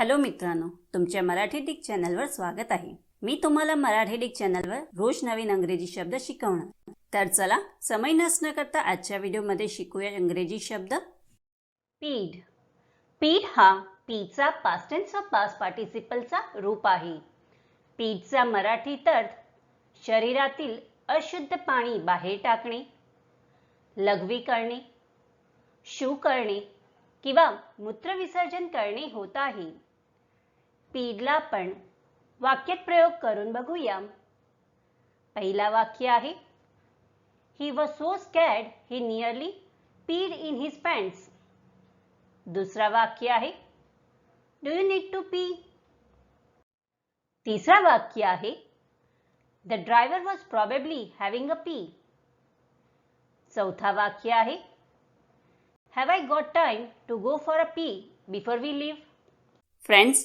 Hello मित्रांनो तुमच्या Marathi Dick चॅनलवर स्वागत आहे. मी तुम्हाला मराठी डिक चॅनलवर रोज नवीन अंग्रेजी शब्द शिकवणार. तर चला समय नसणं करता आजच्या व्हिडिओमध्ये शिकूया इंग्रजी शब्द. पीड पीड हा पीचा पास्टेन्स ऑफ पास पार्टिसिपलचा रूप आहे. पीडचा मराठीत अर्थ शरीरातील अशुद्ध पाणी बाहेर टाकणे लघवी करणे शू करणे किंवा मूत्रविसर्जन करणे होत आहे. पीडला आपण वाक्यात प्रयोग करून बघूया. पहिला वाक्य आहे he was so scared he nearly peed in his pants दुसरा वाक्य आहे do you need to pee तिसरा वाक्य आहे the driver was probably having a pee चौथा वाक्य आहे have I got time to go for a pee before we leave friends